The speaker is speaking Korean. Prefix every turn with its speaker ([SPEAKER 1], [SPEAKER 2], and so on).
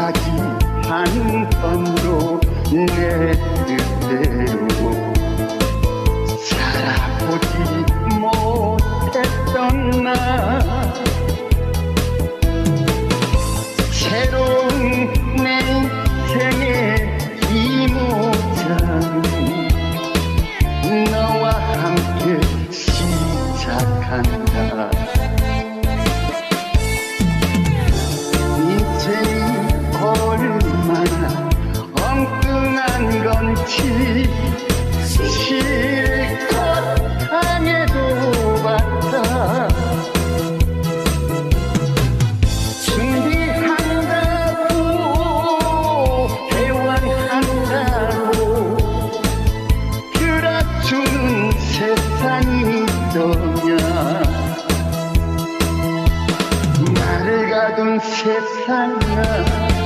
[SPEAKER 1] 가지 한 번도 내 뜻대로. 살아보지 못했던 나. 새로운 내 인생의 이 모장. 너와 함께 시작한다 실컷 당해도 봤다. 준비한다고 해완한다고 그라주는 세상이 있더냐 나를 가둔 세상아